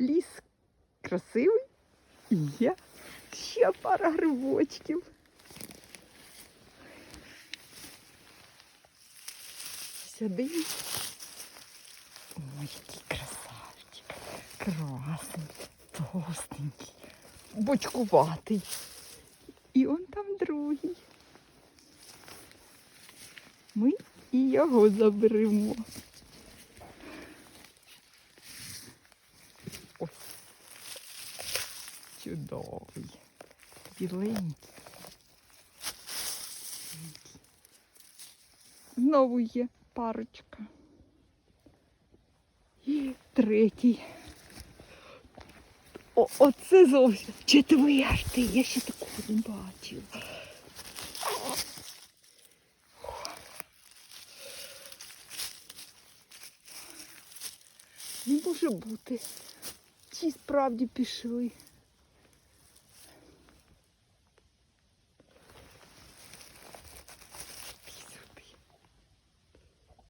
Ліс красивий. І є ще пара грибочків. Сюди. Ой, який красавчик. Красний, толстенький, бочкуватий. І он там другий. Ми і його заберемо. Чудовий. Біленький. Знову є парочка. І третій. О, оце зовсім четвертий. Я ще такого не бачила. Не може бути. Ці справді пішли.